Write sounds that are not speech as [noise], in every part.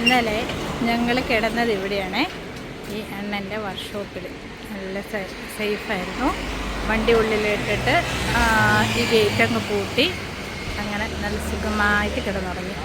ഇന്നലെ ഞങ്ങൾ കിടന്നത് ഇവിടെയാണ്. ഈ അണ്ണന്റെ വർക്ക്ഷോപ്പിൽ നല്ല സേഫായിരുന്നു. വണ്ടി ഉള്ളിലിട്ടിട്ട് ഈ ഗേറ്റ് അങ്ങ് പൂട്ടി. അങ്ങനെ നല്ല സുഖമായിട്ട് കിടന്നുറങ്ങി.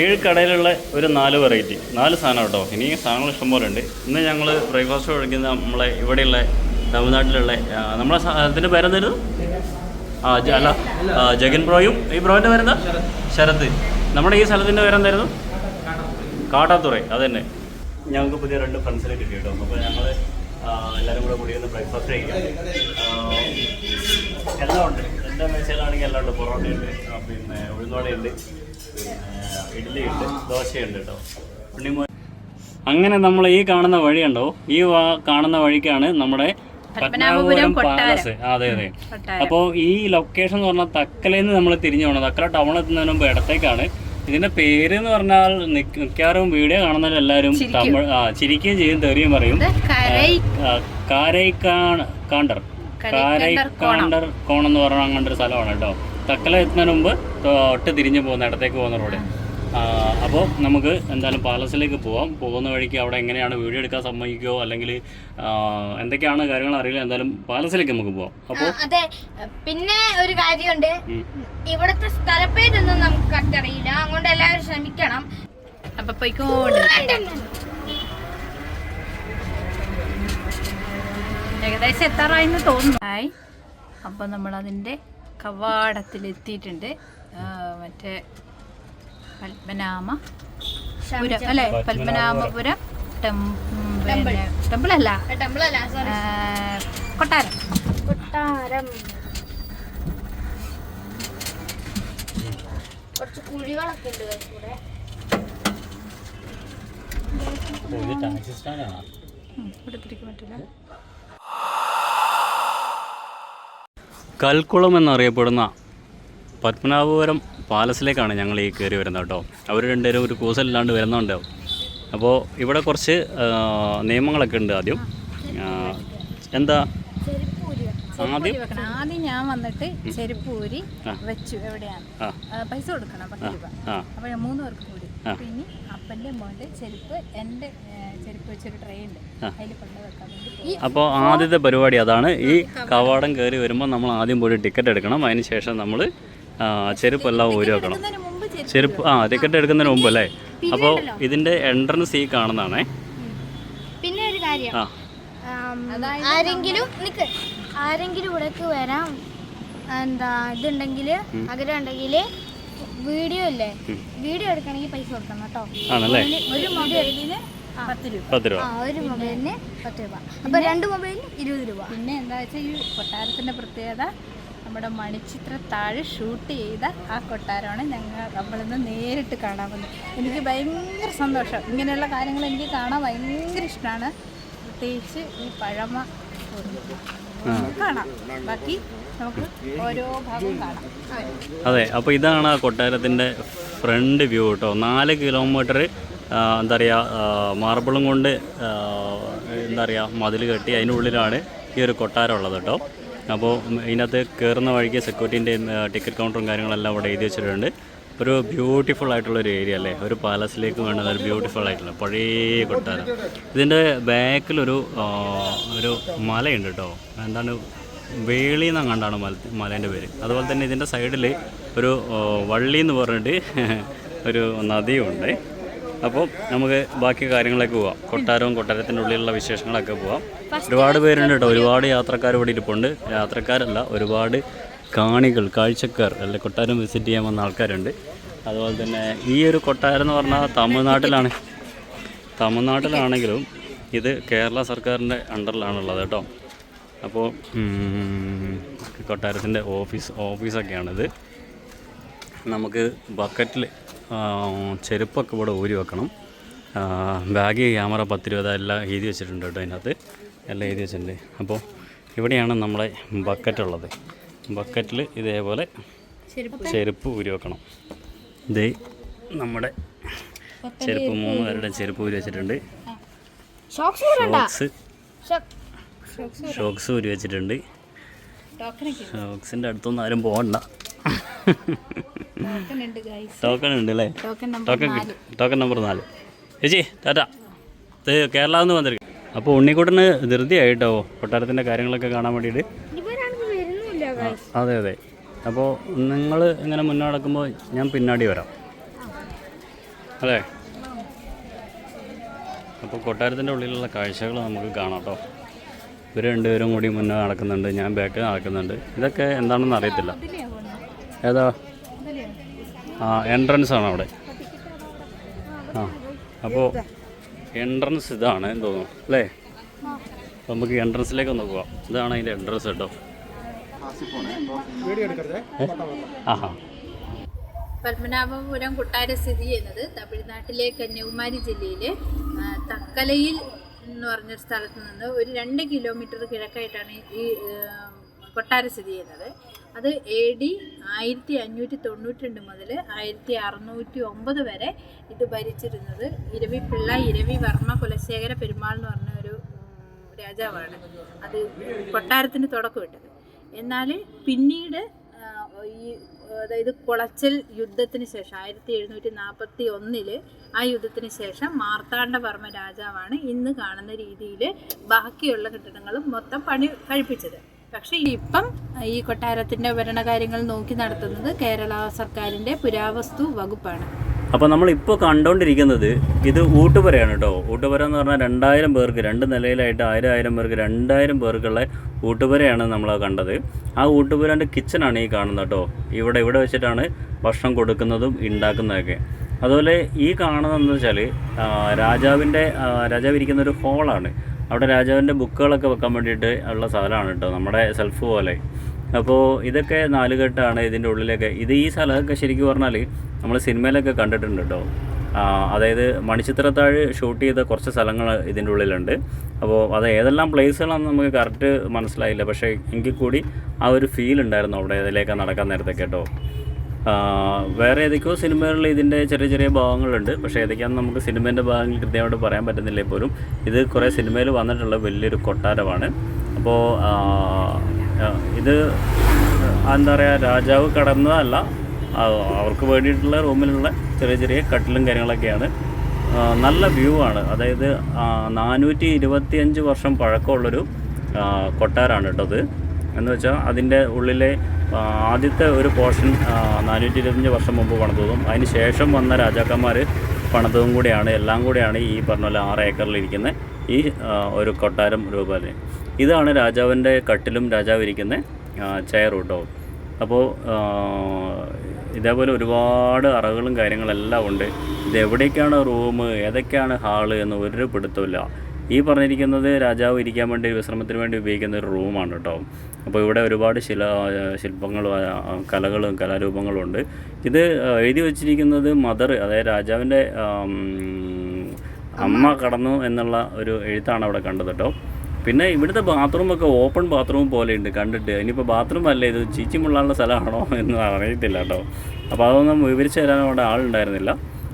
ഏഴ് കടയിലുള്ള ഒരു നാല് വെറൈറ്റി നാല് സാധനം കേട്ടോ. ഇനി സാധനങ്ങൾ ഇഷ്ടംപോലെ ഉണ്ട്. ഇന്ന് ഞങ്ങൾ ബ്രേക്ക്ഫാസ്റ്റ് കഴിക്കുന്ന നമ്മളെ ഇവിടെയുള്ള തമിഴ്നാട്ടിലുള്ള നമ്മളെ സ്ഥലത്തിന്റെ പേരെന്തായിരുന്നു? ആ അല്ല ജഗൻ ബ്രോയും ഈ ബ്രോയിന്റെ പേരെന്താ? ശരത്. നമ്മുടെ ഈ സ്ഥലത്തിന്റെ പേരെന്തായിരുന്നു? കാട്ടാത്തുറൈ. അത് തന്നെ ഞങ്ങൾക്ക് പുതിയ രണ്ട് ഫ്രണ്ട്സിനെ കിട്ടി കേട്ടോ. അപ്പോൾ ഞങ്ങൾ എല്ലാവരും കൂടെ കൂടി ഒന്ന് ബ്രേക്ക്ഫാസ്റ്റ് കഴിക്കാം. എല്ലാം ഉണ്ട്. എന്റെ മേശയിലാണെങ്കിൽ എല്ലാം ഉണ്ട്. പൊറോട്ടയുണ്ട് പിന്നെ ഉഴുന്നോടയുണ്ട് ഇഡ്ഡലിയുണ്ട് ദോശയുണ്ട് കേട്ടോ. ഉണ്ണിമോ അങ്ങനെ നമ്മൾ ഈ കാണുന്ന വഴിയുണ്ടോ ഈ കാണുന്ന വഴിക്കാണ് നമ്മുടെ പത്മനാഭപുരം പാലസ് അതെ അതെ. അപ്പോൾ ഈ ലൊക്കേഷൻ എന്ന് പറഞ്ഞാൽ തക്കലേന്ന് നമ്മൾ തിരിഞ്ഞു പോകണം തക്കല ടൗൺ എത്തുന്നതിന് മുമ്പ് ഇടത്തേക്കാണ്. ഇതിന്റെ പേര് എന്ന് പറഞ്ഞാൽ മിക്ക- മിക്കവാറും വീഡിയോ കാണുന്നവരെല്ലാവരും തമിഴ് ആ ചിരിക്കുകയും ചെയ്യും തെറിയും പറയും. ഇത് കരൈ ആ, കാരൈക്കാൺ കാണ്ടർ. കാരൈക്കാണ്ടർ കോണം എന്ന് പറഞ്ഞ അങ്ങനത്തെ ഒരു സ്ഥലമാണ് കേട്ടോ. തക്കല എത്തുന്നതിന് മുമ്പ് തൊട്ട് തിരിഞ്ഞു പോകുന്ന ഇടത്തേക്ക് പോകുന്ന റോഡ്. അപ്പോൾ നമുക്ക് എന്തായാലും പാലസിലേക്ക് പോവാം. പോകുന്ന വഴിക്ക് അവിടെ എങ്ങനെയാണ് വീഡിയോ എടുക്കാൻ സമ്മതിക്കുകയോ അല്ലെങ്കിൽ എന്തൊക്കെയാണ് കാര്യങ്ങൾ അറിയില്ല എന്തായാലും പാലസിലേക്ക് നമുക്ക് പോവാം. അപ്പോൾ അതെ. പിന്നെ ഒരു കാര്യമുണ്ട്. ഇവിടുത്തെ സ്ഥലപ്പേരൊന്നും നമുക്ക് കറക്റ്റ് അറിയില്ല അതുകൊണ്ട് എല്ലാവരും ശ്രമിക്കണം. അപ്പൊ പോയിക്കോണ്ട് ഏകദേശം എത്താറായെന്ന് തോന്നുന്നു. അപ്പൊ അപ്പോൾ നമ്മളതിന്റെ കവാടത്തിലെത്തിയിട്ടുണ്ട്. മറ്റേ പത്മനാമ പുരം അല്ലേ? പത്മനാമപുരം പിന്നെ ടെമ്പിൾ അല്ല കൊട്ടാരം. കൊട്ടാരം. കുറച്ച് കുഴികളൊക്കെ ഉണ്ട് കൂടെ ഇവിടെ തിരിക്കാൻ പറ്റില്ല. കൽക്കുളം എന്നറിയപ്പെടുന്ന പത്മനാഭപുരം പാലസിലേക്കാണ് ഞങ്ങൾ ഈ കയറി വരുന്നത് കേട്ടോ. അവർ രണ്ടുപേരും ഒരു കൂസലില്ലാണ്ട് വരുന്നുണ്ടാവും അപ്പോൾ ഇവിടെ കുറച്ച് നിയമങ്ങളൊക്കെ ഉണ്ട് ആദ്യം. എന്താ? ആദ്യം? ആദ്യം ഞാൻ വന്നിട്ട് ചെരുപ്പൂരി വെച്ചു എവിടെയാണ്? പൈസ കൊടുക്കണം പത്ത് രൂപ. അപ്പോൾ മൂന്ന് പേർക്ക്. പിന്നെ അപ്പന്റെ മോന്റെ ചെരുപ്പ് എന്റെ ഏ, ചെരുപ്പ് വെച്ചൊരു ട്രേ ഉണ്ട്. അതിൽ കൊണ്ടുവെക്കാൻ വേണ്ടി. അപ്പോൾ ആദ്യത്തെ പരിപാടി അതാണ്. ഈ കവാടം. കയറി വരുമ്പോൾ നമ്മൾ ആദ്യം പോയി ടിക്കറ്റ് എടുക്കണം. അതിന് ശേഷം നമ്മൾ ചെരുപ്പെല്ലാം ഊരി വെക്കണം ഇതിന് ചെരുപ്പ് ആ ടിക്കറ്റ് എടുക്കുന്നതിന് മുമ്പ് അല്ലേ? അപ്പോൾ ഇതിന്റെ എൻട്രൻസ് ഈ കാണുന്നതാണേ. പിന്നെ ഒരു കാര്യം. ആ. ആരെങ്കിലും നിക്ക്. ആരെങ്കിലും ഇവിടേക്ക് വരാം. എന്താ ഇതുണ്ടെങ്കിൽ ആഗ്രഹം ഉണ്ടെങ്കിൽ വീഡിയോ അല്ലേ? വീഡിയോ എടുക്കണമെങ്കിൽ പൈസ കൊടുക്കണം കേട്ടോ. ആണല്ലേ? ഒരു മൊബൈലിന് പത്ത് രൂപ. പത്ത് രൂപ. ആ ഒരു മൊബൈലിന് പത്ത് രൂപ. അപ്പൊ രണ്ട് മൊബൈലിന് ഇരുപത് രൂപ. പിന്നെ എന്താ വെച്ചാൽ ഈ കൊട്ടാരത്തിന്റെ പ്രത്യേകത നമ്മുടെ മണിച്ചിത്ര താഴെ ഷൂട്ട് ചെയ്ത ആ കൊട്ടാരമാണ് ഞങ്ങൾ നമ്മളിന്ന് നേരിട്ട് കാണാൻ വന്നത്. എനിക്ക് ഭയങ്കര സന്തോഷം. ഇങ്ങനെയുള്ള കാര്യങ്ങൾ എനിക്ക് കാണാൻ ഭയങ്കര ഇഷ്ടമാണ് പ്രത്യേകിച്ച് ഈ പഴമ. കാണാം. ബാക്കി നമുക്ക് ഓരോ ഭാഗവും കാണാം. അതെ അപ്പോൾ ഇതാണ് ആ കൊട്ടാരത്തിന്റെ ഫ്രണ്ട് വ്യൂ കേട്ടോ. നാല് കിലോമീറ്റർ എന്താ പറയുക മാർബിളും കൊണ്ട് എന്താ പറയുക മതിൽ കെട്ടി അതിനുള്ളിലാണ് ഈ ഒരു കൊട്ടാരം ഉള്ളത് കേട്ടോ. അപ്പോൾ ഇതിനകത്ത് കയറുന്ന വഴിക്ക് സെക്യൂരിറ്റീന്റെ ടിക്കറ്റ് കൗണ്ടറും കാര്യങ്ങളെല്ലാം അവിടെ എഴുതി വെച്ചിട്ടുണ്ട്. ഒരു ബ്യൂട്ടിഫുൾ ആയിട്ടുള്ള ഒരു ഏരിയ അല്ലേ? ഒരു പാലസിലേക്ക് വേണ്ട ഒരു ബ്യൂട്ടിഫുൾ ആയിട്ടുള്ള പഴയ കൊട്ടാരം. ഇതിന്റെ ബാക്കിലൊരു ഒരു മലയുണ്ട് കേട്ടോ. എന്താണ്? വേളി എന്നാണ് കണ്ടാണ് മല മലേന്റെ പേര്. അതുപോലെ തന്നെ ഇതിന്റെ സൈഡിൽ ഒരു വള്ളി എന്ന് പറഞ്ഞിട്ട് [laughs] ഒരു നദിയുണ്ട്. അപ്പോൾ നമുക്ക് ബാക്കി കാര്യങ്ങളൊക്കെ പോവാം. കൊട്ടാരവും കൊട്ടാരത്തിന്റെ ഉള്ളിലുള്ള വിശേഷങ്ങളൊക്കെ പോവാം. ഒരുപാട് പേരുണ്ട് കേട്ടോ. ഒരുപാട് യാത്രക്കാർ ഇവിടെ ഇരിപ്പുണ്ട്. യാത്രക്കാരല്ല ഒരുപാട് കാണികൾ കാഴ്ചക്കാർ അല്ലെ കൊട്ടാരം വിസിറ്റ് ചെയ്യാൻ വന്ന ആൾക്കാരുണ്ട്. അതുപോലെ തന്നെ ഈ ഒരു കൊട്ടാരം എന്ന് പറഞ്ഞാൽ തമിഴ്നാട്ടിലാണ്. തമിഴ്നാട്ടിലാണെങ്കിലും ഇത് കേരള സർക്കാരിന്റെ അണ്ടറിലാണുള്ളത് കേട്ടോ. അപ്പോൾ കൊട്ടാരത്തിന്റെ ഓഫീസ് ഓഫീസൊക്കെയാണിത്. നമുക്ക് ബക്കറ്റിൽ ചെരുപ്പൊക്കെ ഇവിടെ ഊരി വെക്കണം. ബാഗ് ക്യാമറ പത്തിരുപത് എല്ലാം എഴുതി വെച്ചിട്ടുണ്ട് കേട്ടോ അതിനകത്ത്. എല്ലാം എഴുതി വെച്ചിട്ടുണ്ട്. അപ്പോൾ ഇവിടെയാണ് നമ്മളെ ബക്കറ്റ് ഉള്ളത് ബക്കറ്റിൽ ഇതേപോലെ ചെരുപ്പ് ഊരി വെക്കണം. ഇത് നമ്മുടെ ചെരുപ്പ് മൂന്ന് പേരുടെ ചെരുപ്പ് ഊരി വെച്ചിട്ടുണ്ട്. ഷോക്സ് ഷോക്സ് ഊരി. വെച്ചിട്ടുണ്ട്. ഷോക്സിന്റെ ഷോക്സിന്റെ അടുത്തൊന്നും ആരും പോകണ്ട ടോക്കൺ ഉണ്ട് അല്ലേ? ടോക്കൺ നമ്പർ ടോക്കൺ നമ്പർ നാല്. ചേച്ചി ടാറ്റ. ഇത് കേരള എന്ന് വന്നിരിക്കും. അപ്പോൾ ഉണ്ണിക്കുട്ടന് ധൃതിയായിട്ടോ കൊട്ടാരത്തിന്റെ കാര്യങ്ങളൊക്കെ കാണാൻ വേണ്ടിയിട്ട്. അതെ അതെ. അപ്പോൾ നിങ്ങൾ ഇങ്ങനെ മുന്നടക്കുമ്പോൾ ഞാൻ പിന്നാടി വരാം. അതെ അപ്പോൾ കൊട്ടാരത്തിന്റെ ഉള്ളിലുള്ള കാഴ്ചകൾ നമുക്ക് കാണാം കേട്ടോ. ഇവർ രണ്ടുപേരും കൂടി മുന്നേ നടക്കുന്നുണ്ട് ഞാൻ ബാക്ക് നടക്കുന്നുണ്ട്. ഇതൊക്കെ എന്താണെന്ന് അറിയത്തില്ല. ഏതാ? ആ എൻട്രൻസ് ആണ് അവിടെ. ആ അപ്പോൾ എൻട്രൻസ് ഇതാണ് എന്ന് തോന്നുന്നു. അല്ലേ? നമുക്ക് എൻട്രൻസിലേക്ക് ഒന്ന് പോവാം. ഇതാണ് അതിന്റെ എൻട്രൻസ് കേട്ടോ? ആഹാ. പത്മനാഭപുരം കൊട്ടാരം സ്ഥിതി ചെയ്യുന്നത് തമിഴ്നാട്ടിലെ കന്യാകുമാരി ജില്ലയിലെ തക്കലയിൽ എന്ന് പറഞ്ഞൊരു സ്ഥലത്ത് നിന്ന് ഒരു രണ്ട് കിലോമീറ്റർ കിഴക്കായിട്ടാണ് ഈ കൊട്ടാര കൊട്ടാരം സ്ഥിതി ചെയ്യുന്നത്. അത് എ ഡി ആയിരത്തി അഞ്ഞൂറ്റി തൊണ്ണൂറ്റി രണ്ട് മുതൽ ആയിരത്തി അറുന്നൂറ്റി ഒമ്പത് വരെ ഇത് ഭരിച്ചിരുന്നത് ഇരവിപ്പിള്ള ഇരവി വർമ്മ കുലശേഖര പെരുമാൾ എന്ന് പറഞ്ഞ ഒരു രാജാവാണ്. അത് കൊട്ടാരത്തിന് തുടക്കമിട്ടത്. എന്നാൽ പിന്നീട് ഈ അതായത് കുളച്ചൽ യുദ്ധത്തിന് ശേഷം ആയിരത്തി എഴുന്നൂറ്റി നാൽപ്പത്തി ഒന്നിൽ ആ യുദ്ധത്തിന് ശേഷം മാർത്താണ്ഡവർമ്മ രാജാവാണ് ഇന്ന് കാണുന്ന രീതിയിൽ ബാക്കിയുള്ള കെട്ടിടങ്ങളും മൊത്തം പണി കഴിപ്പിച്ചത്. പക്ഷേ ഇപ്പം ഈ കൊട്ടാരത്തിന്റെ ഭരണകാര്യങ്ങൾ നോക്കി നടത്തുന്നത് കേരള സർക്കാരിന്റെ പുരാവസ്തു വകുപ്പാണ്. അപ്പോൾ നമ്മളിപ്പോൾ കണ്ടുകൊണ്ടിരിക്കുന്നത് ഇത് ഊട്ടുപുരയാണ് കേട്ടോ ഊട്ടുപുര എന്ന് പറഞ്ഞാൽ രണ്ടായിരം പേർക്ക് രണ്ട് നിലയിലായിട്ട് ആയിരം ആയിരം പേർക്ക് രണ്ടായിരം പേർക്കുള്ള ഊട്ടുപുരയാണ് നമ്മൾ കണ്ടത്. ആ ഊട്ടുപുരന്റെ കിച്ചണാണ് ഈ കാണുന്നത് കേട്ടോ ഇവിടെ ഇവിടെ വെച്ചിട്ടാണ് ഭക്ഷണം കൊടുക്കുന്നതും ഉണ്ടാക്കുന്നതൊക്കെ അതുപോലെ ഈ കാണുന്നതെന്ന് വെച്ചാൽ രാജാവിന്റെ രാജാവ് ഇരിക്കുന്ന ഒരു ഹോളാണ് അവിടെ രാജാവിന്റെ ബുക്കുകളൊക്കെ വെക്കാൻ വേണ്ടിയിട്ട് ഉള്ള സ്ഥലമാണ് കേട്ടോ നമ്മുടെ സെൽഫ് പോലെ. അപ്പോൾ ഇതൊക്കെ നാലുകെട്ടാണ് ഇതിന്റെ ഉള്ളിലൊക്കെ. ഇത് ഈ സ്ഥലമൊക്കെ ശരിക്കും പറഞ്ഞാൽ നമ്മൾ സിനിമയിലൊക്കെ കണ്ടിട്ടുണ്ട് കേട്ടോ അതായത് മണിച്ചിത്രത്താഴ് ഷൂട്ട് ചെയ്ത കുറച്ച് സ്ഥലങ്ങൾ ഇതിന്റെ ഉള്ളിലുണ്ട്. അപ്പോൾ അത് ഏതെല്ലാം പ്ലേസുകളാണെന്ന് നമുക്ക് കറക്റ്റ് മനസ്സിലായില്ല. പക്ഷേ എങ്കിൽ കൂടി ആ ഒരു ഫീൽ ഉണ്ടായിരുന്നു അവിടെ ഇതിലേക്ക് നടക്കാൻ നേരത്തെ കേട്ടോ വേറെ ഏതൊക്കെയോ സിനിമകളിൽ ഇതിന്റെ ചെറിയ ചെറിയ ഭാഗങ്ങളുണ്ട്. പക്ഷേ ഏതൊക്കെയാണെന്ന് നമുക്ക് സിനിമേന്റെ ഭാഗങ്ങൾ കൃത്യമായിട്ട് പറയാൻ പറ്റുന്നില്ല പോലും. ഇത് കുറേ സിനിമയിൽ വന്നിട്ടുള്ള വലിയൊരു കൊട്ടാരമാണ്. അപ്പോൾ ഇത് എന്താ പറയുക രാജാവ് കടന്നതല്ല. അവർക്ക് വേണ്ടിയിട്ടുള്ള റൂമിലുള്ള ചെറിയ ചെറിയ കട്ടിലും കാര്യങ്ങളൊക്കെയാണ്. നല്ല വ്യൂ ആണ്. അതായത് നാനൂറ്റി ഇരുപത്തിയഞ്ച് വർഷം പഴക്കമുള്ളൊരു കൊട്ടാരാണ് കേട്ടത് എന്ന് വെച്ചാൽ അതിന്റെ ഉള്ളിലെ ആദ്യത്തെ ഒരു പോർഷൻ നാനൂറ്റി ഇരുപത്തഞ്ച് വർഷം മുമ്പ് പണിതതും അതിന് ശേഷം വന്ന രാജാക്കന്മാർ പണിതതും കൂടിയാണ്. എല്ലാം കൂടിയാണ് ഈ പറഞ്ഞ പോലെ ആറ് ഏക്കറിലിരിക്കുന്ന ഈ ഒരു കൊട്ടാരം രൂപത്തിൽ ഇതാണ് രാജാവിന്റെ കട്ടിലും രാജാവ് ഇരിക്കുന്ന ചെയർ കേട്ടോ അപ്പോൾ ഇതേപോലെ ഒരുപാട് അറകളും കാര്യങ്ങളെല്ലാം ഉണ്ട്. ഇത് എവിടേക്കാണ് റൂം ഏതൊക്കെയാണ് ഹാൾ എന്ന് ഒരു പിടുത്തമില്ല ഈ പറഞ്ഞിരിക്കുന്നത് രാജാവ് ഇരിക്കാൻ വേണ്ടി വിശ്രമത്തിന് വേണ്ടി ഉപയോഗിക്കുന്ന ഒരു റൂമാണ് കേട്ടോ അപ്പോൾ ഇവിടെ ഒരുപാട് ശില ശില്പങ്ങളും കലകളും കലാരൂപങ്ങളും ഉണ്ട്. ഇത് എഴുതി വച്ചിരിക്കുന്നത് മദർ അതായത് രാജാവിന്റെ അമ്മ കടന്നു എന്നുള്ള ഒരു എഴുത്താണ് അവിടെ കണ്ടത് കേട്ടോ പിന്നെ ഇവിടുത്തെ ബാത്റൂമൊക്കെ ഓപ്പൺ ബാത്റൂം പോലെ ഉണ്ട് കണ്ടിട്ട്. ഇനിയിപ്പോൾ ബാത്റൂം അല്ലേ ഇത്? ചീച്ചിമുള്ളാനുള്ള സ്ഥലമാണോ എന്ന് അറിയത്തില്ല കേട്ടോ. അപ്പോൾ അതൊന്നും വിവരിച്ച് തരാൻ അവിടെ ആളുണ്ടായിരുന്നില്ല.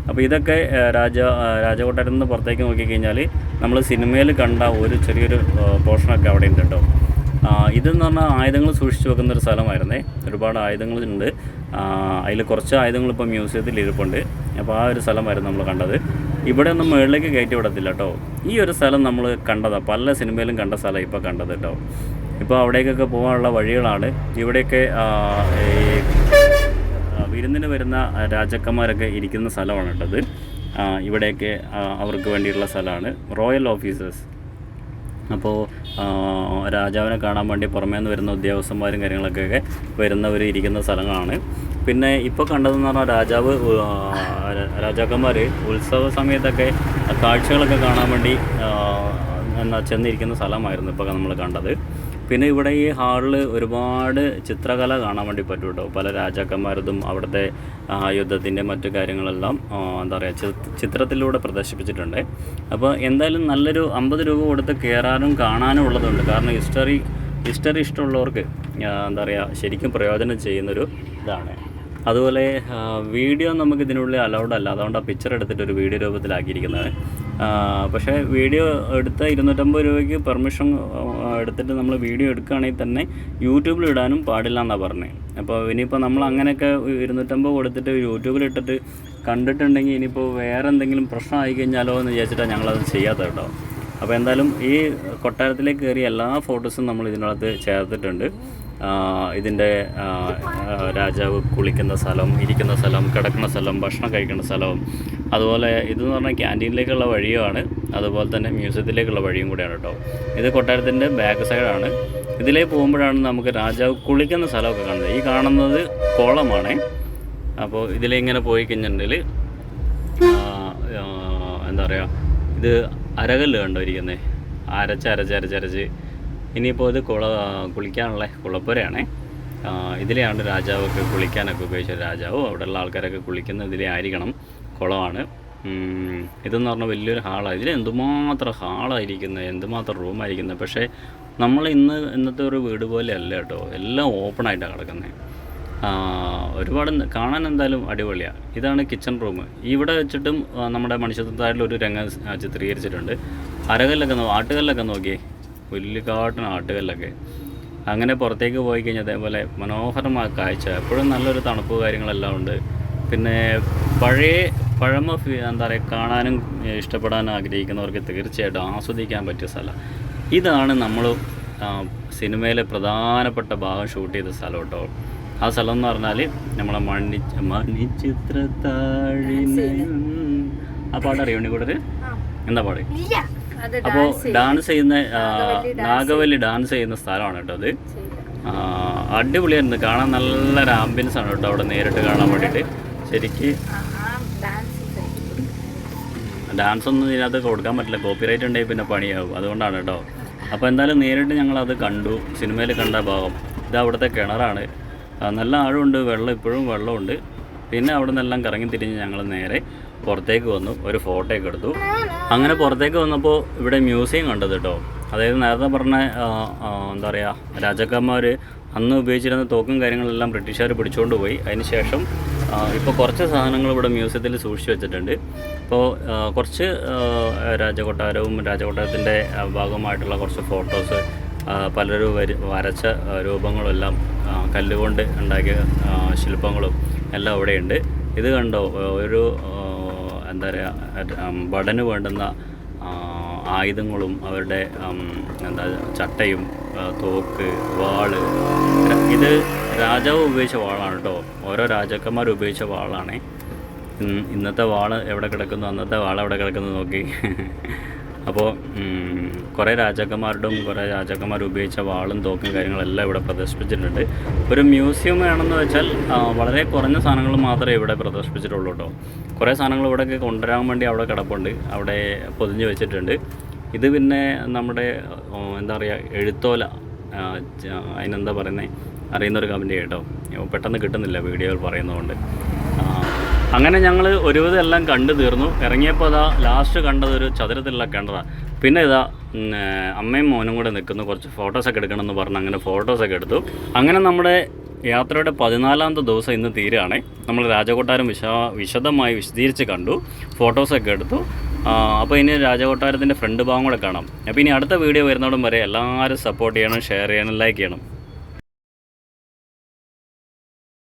അപ്പോൾ ഇതൊക്കെ രാജ രാജകൊട്ടാരത്തിൽ നിന്ന് പുറത്തേക്ക് നോക്കിക്കഴിഞ്ഞാൽ നമ്മൾ സിനിമയിൽ കണ്ട ഒരു ചെറിയൊരു പോർഷനൊക്കെ അവിടെ ഉണ്ട് കേട്ടോ. ഇതെന്ന് പറഞ്ഞാൽ ആയുധങ്ങൾ സൂക്ഷിച്ചു വെക്കുന്ന ഒരു സ്ഥലമായിരുന്നേ. ഒരുപാട് ആയുധങ്ങളുണ്ട് അതിൽ കുറച്ച് ആയുധങ്ങൾ ഇപ്പോൾ മ്യൂസിയത്തിൽ ഇരിപ്പുണ്ട്. അപ്പോൾ ആ ഒരു സ്ഥലമായിരുന്നു നമ്മൾ കണ്ടത്. ഇവിടെ ഒന്നും മുകളിലേക്ക് കയറ്റി വിടത്തില്ല കേട്ടോ. ഈ ഒരു സ്ഥലം നമ്മൾ കണ്ടതാണ് പല സിനിമയിലും കണ്ട സ്ഥലം ഇപ്പോൾ കണ്ടത് കേട്ടോ. ഇപ്പോൾ അവിടേക്കൊക്കെ പോകാനുള്ള വഴികളാണ്. ഇവിടെയൊക്കെ ഈ വിരുന്നിന് വരുന്ന രാജാക്കന്മാരൊക്കെ ഇരിക്കുന്ന സ്ഥലമാണ് കേട്ടത് ഇവിടെയൊക്കെ അവർക്ക് വേണ്ടിയിട്ടുള്ള സ്ഥലമാണ്. റോയൽ ഓഫീസേഴ്സ് അപ്പോൾ രാജാവിനെ കാണാൻ വേണ്ടി പുറമേ നിന്ന് വരുന്ന ഉദ്യോഗസ്ഥന്മാരും കാര്യങ്ങളൊക്കെ വരുന്നവർ ഇരിക്കുന്ന സ്ഥലങ്ങളാണ്. പിന്നെ ഇപ്പോൾ കണ്ടതെന്ന് പറഞ്ഞാൽ രാജാവ് രാജാക്കന്മാര് ഉത്സവ സമയത്തൊക്കെ കാഴ്ചകളൊക്കെ കാണാൻ വേണ്ടി എന്നാ ചെന്നിരിക്കുന്ന സ്ഥലമായിരുന്നു ഇപ്പോൾ നമ്മൾ കണ്ടത്. പിന്നെ ഇവിടെ ഈ ഹാളിൽ ഒരുപാട് ചിത്രകല കാണാൻ വേണ്ടി പറ്റും കേട്ടോ പല രാജാക്കന്മാരതും അവിടുത്തെ യുദ്ധത്തിന്റെ മറ്റു കാര്യങ്ങളെല്ലാം എന്താ പറയുക ചിത്രത്തിലൂടെ പ്രദർശിപ്പിച്ചിട്ടുണ്ട്. അപ്പോൾ എന്തായാലും നല്ലൊരു അമ്പത് രൂപ കൊടുത്ത് കയറാനും കാണാനും ഉള്ളതുണ്ട്. കാരണം ഹിസ്റ്ററി ഹിസ്റ്ററി ഇഷ്ടമുള്ളവർക്ക് എന്താ പറയുക ശരിക്കും പ്രയോജനം ചെയ്യുന്നൊരു ഇതാണ്. അതുപോലെ വീഡിയോ നമുക്ക് ഇതിനുള്ളിൽ അലൗഡ് അല്ല. അതുകൊണ്ട് ആ പിക്ചർ എടുത്തിട്ട് ഒരു വീഡിയോ രൂപത്തിലാക്കിയിരിക്കുന്നത്. പക്ഷേ വീഡിയോ എടുത്ത ഇരുന്നൂറ്റമ്പത് രൂപയ്ക്ക് പെർമിഷൻ എടുത്തിട്ട് നമ്മൾ വീഡിയോ എടുക്കുകയാണെങ്കിൽ തന്നെ യൂട്യൂബിൽ ഇടാനും പാടില്ല എന്നാണ് പറഞ്ഞത് അപ്പോൾ ഇനിയിപ്പോൾ നമ്മൾ അങ്ങനെയൊക്കെ ഇരുന്നൂറ്റമ്പത് കൊടുത്തിട്ട് യൂട്യൂബിൽ ഇട്ടിട്ട് കണ്ടിട്ടുണ്ടെങ്കിൽ ഇനിയിപ്പോൾ വേറെ എന്തെങ്കിലും പ്രശ്നം ആയി കഴിഞ്ഞാലോ എന്ന് വിചാരിച്ചിട്ടാണ് ഞങ്ങളത് ചെയ്യാത്തത് കേട്ടോ. അപ്പോൾ എന്തായാലും ഈ കൊട്ടാരത്തിലേക്ക് കയറിയ എല്ലാ ഫോട്ടോസും നമ്മൾ ഇതിനകത്ത് ചേർത്തിട്ടുണ്ട്. ഇതിന്റെ രാജാവ് കുളിക്കുന്ന സ്ഥലം ഇരിക്കുന്ന സ്ഥലം കിടക്കുന്ന സ്ഥലം ഭക്ഷണം കഴിക്കുന്ന സ്ഥലവും അതുപോലെ ഇതെന്ന് പറഞ്ഞാൽ ക്യാന്റീനിലേക്കുള്ള വഴിയുമാണ്. അതുപോലെ തന്നെ മ്യൂസിയത്തിലേക്കുള്ള വഴിയും കൂടിയാണ് കേട്ടോ. ഇത് കൊട്ടാരത്തിന്റെ ബാക്ക് സൈഡാണ്. ഇതിലേ പോകുമ്പോഴാണ് നമുക്ക് രാജാവ് കുളിക്കുന്ന സ്ഥലമൊക്കെ കാണുന്നത്. ഈ കാണുന്നത് കോളമാണ്. അപ്പോൾ ഇതിലിങ്ങനെ പോയി കഴിഞ്ഞിട്ടുണ്ടെങ്കിൽ എന്താ പറയുക ഇത് അരകല്ല് കണ്ടോ ഇരിക്കുന്നത് അരച്ച് അരച്ച് അരച്ച് അരച്ച് ഇനിയിപ്പോൾ ഇത് കുള കുളിക്കാനുള്ള കുളപ്പുരയാണേ. ഇതിലെയാണ് രാജാവൊക്കെ കുളിക്കാനൊക്കെ ഉപയോഗിച്ച രാജാവ്. അവിടെയുള്ള ആൾക്കാരൊക്കെ കുളിക്കുന്ന ഇതിലെ ആയിരിക്കണം കുളമാണ്. ഇതെന്ന് പറഞ്ഞാൽ വലിയൊരു ഹാളാണ് ഇതിൽ എന്തുമാത്രം ഹാളായിരിക്കുന്നത് എന്തുമാത്രം റൂമായിരിക്കുന്നത് പക്ഷേ നമ്മൾ ഇന്ന് ഇന്നത്തെ ഒരു വീട് പോലെ അല്ല കേട്ടോ. എല്ലാം ഓപ്പണായിട്ടാണ് കിടക്കുന്നത് ഒരുപാട് കാണാൻ എന്തായാലും അടിപൊളിയാണ് ഇതാണ് കിച്ചൺ റൂം. ഇവിടെ വെച്ചിട്ടും നമ്മുടെ മനുഷ്യത്വത്തായിട്ടുള്ള ഒരു രംഗം ചിത്രീകരിച്ചിട്ടുണ്ട്. അരകല്ലൊക്കെ ആട്ടുകല്ലൊക്കെ നോക്കിയേ. വലിയ കാട്ടിന് ആട്ടുകല്ലൊക്കെ. അങ്ങനെ പുറത്തേക്ക് പോയി കഴിഞ്ഞാൽ അതേപോലെ മനോഹരമായ കാഴ്ച. എപ്പോഴും നല്ലൊരു തണുപ്പ് കാര്യങ്ങളെല്ലാം ഉണ്ട്. പിന്നെ പഴയ പഴമ എന്താ പറയുക കാണാനും ഇഷ്ടപ്പെടാനും ആഗ്രഹിക്കുന്നവർക്ക് തീർച്ചയായിട്ടും ആസ്വദിക്കാൻ പറ്റിയ സ്ഥലം. ഇതാണ് നമ്മൾ സിനിമയിലെ പ്രധാനപ്പെട്ട ഭാഗം ഷൂട്ട് ചെയ്ത സ്ഥലം കേട്ടോ. ആ സ്ഥലം എന്ന് പറഞ്ഞാൽ നമ്മളെ മണി മണിച്ചിത്രത്താഴിനയും ആ പാട്ട് അറിയോ? ഉണ്ണിക്കൂടര് എന്താ പാട്? അപ്പോൾ ഡാൻസ് ചെയ്യുന്ന. നാഗവല്ലി ഡാൻസ് ചെയ്യുന്ന. സ്ഥലമാണ് കേട്ടോ അത്. അടിപൊളിയായിരുന്നു. കാണാൻ നല്ലൊരു ആംബിയൻസ് ആണ് കേട്ടോ അവിടെ നേരിട്ട് കാണാൻ വേണ്ടിയിട്ട്. ശരിക്ക് ഡാൻസ് ഡാൻസ് ഒന്നും ഇതിനകത്ത് കൊടുക്കാൻ പറ്റില്ല. കോപ്പിറൈറ്റ് ഉണ്ടെങ്കിൽ പിന്നെ പണിയാവും. അതുകൊണ്ടാണ് കേട്ടോ. അപ്പോൾ എന്തായാലും നേരിട്ട് ഞങ്ങൾ അത് കണ്ടു. സിനിമയിൽ കണ്ട ഭാഗം. ഇത് അവിടുത്തെ കിണറാണ്. നല്ല ആഴമുണ്ട്. വെള്ളം ഇപ്പോഴും വെള്ളമുണ്ട്. പിന്നെ അവിടെ നിന്നെല്ലാം കറങ്ങി തിരിഞ്ഞ് ഞങ്ങൾ നേരെ പുറത്തേക്ക് വന്നു ഒരു ഫോട്ടോ ഒക്കെ എടുത്തു. അങ്ങനെ പുറത്തേക്ക് വന്നപ്പോൾ ഇവിടെ മ്യൂസിയം കണ്ടത് കേട്ടോ അതായത് നേരത്തെ പറഞ്ഞ എന്താ പറയുക രാജാക്കന്മാർ അന്ന് ഉപയോഗിച്ചിരുന്ന തോക്കും കാര്യങ്ങളെല്ലാം ബ്രിട്ടീഷുകാർ പിടിച്ചുകൊണ്ട് പോയി. അതിന് ശേഷം ഇപ്പോൾ കുറച്ച് സാധനങ്ങൾ ഇവിടെ മ്യൂസിയത്തിൽ സൂക്ഷിച്ചു വെച്ചിട്ടുണ്ട്. ഇപ്പോൾ കുറച്ച് രാജകൊട്ടാരവും രാജകൊട്ടാരത്തിന്റെ ഭാഗമായിട്ടുള്ള കുറച്ച് ഫോട്ടോസ് പലരും വരി വരച്ച രൂപങ്ങളെല്ലാം കല്ലുകൊണ്ട് ഉണ്ടാക്കിയ ശില്പങ്ങളും എല്ലാം അവിടെയുണ്ട്. ഇത് കണ്ടോ ഒരു എന്താ പറയുക ഭടന് വേണ്ടുന്ന ആയുധങ്ങളും അവരുടെ എന്താ ചട്ടയും തോക്ക് വാൾ ഇത് രാജാവ് ഉപയോഗിച്ച വാളാണ് കേട്ടോ ഓരോ രാജാക്കന്മാർ ഉപയോഗിച്ച വാളാണ്. ഇന്ന് ഇന്നത്തെ വാൾ എവിടെ കിടക്കുന്നു അന്നത്തെ വാൾ എവിടെ കിടക്കുന്നു നോക്കി. [laughs] അപ്പോൾ കുറേ രാജാക്കന്മാരുടെയും കുറേ രാജാക്കന്മാർ ഉപയോഗിച്ച വാളും തോക്കും കാര്യങ്ങളെല്ലാം ഇവിടെ പ്രദർശിപ്പിച്ചിട്ടുണ്ട്. ഒരു മ്യൂസിയം ആണെന്ന് വെച്ചാൽ വളരെ കുറഞ്ഞ സാധനങ്ങൾ മാത്രമേ ഇവിടെ പ്രദർശിപ്പിച്ചിട്ടുള്ളൂ കേട്ടോ. കുറേ സാധനങ്ങൾ ഇവിടെയൊക്കെ കൊണ്ടുവരാൻ വേണ്ടി അവിടെ കിടപ്പുണ്ട്. അവിടെ പൊതിഞ്ഞ് വെച്ചിട്ടുണ്ട്. ഇത് പിന്നെ നമ്മുടെ എന്താ പറയുക എഴുത്തോല അതിനെന്താ പറയുന്നത് അറിയുന്നൊരു കമ്പനി കേട്ടോ. പെട്ടെന്ന് കിട്ടുന്നില്ല വീഡിയോയിൽ പറയുന്നതുകൊണ്ട്. അങ്ങനെ ഞങ്ങൾ ഒരുവിധം എല്ലാം കണ്ടു തീർന്നു. ഇറങ്ങിയപ്പോൾ അതാ ലാസ്റ്റ് കണ്ടത് ഒരു ചതുരത്തിലുള്ള കിണറാണ് പിന്നെ ഇതാ അമ്മയും മോനും കൂടെ നിൽക്കുന്നു. കുറച്ച് ഫോട്ടോസൊക്കെ എടുക്കണമെന്ന് പറഞ്ഞ് അങ്ങനെ ഫോട്ടോസൊക്കെ എടുത്തു. അങ്ങനെ നമ്മുടെ യാത്രയുടെ പതിനാലാമത്തെ ദിവസം ഇന്ന് തീരുകയാണേ. നമ്മൾ രാജകൊട്ടാരം വിശ വിശദമായി വിശദീകരിച്ച് കണ്ടു. ഫോട്ടോസൊക്കെ എടുത്തു. അപ്പോൾ ഇനി രാജകൊട്ടാരത്തിന്റെ ഫ്രണ്ട് ഭാഗം കൂടെ കാണാം. അപ്പോൾ ഇനി അടുത്ത വീഡിയോ വരുന്നോടും വരെ എല്ലാവരും സപ്പോർട്ട് ചെയ്യണം ഷെയർ ചെയ്യണം ലൈക്ക് ചെയ്യണം.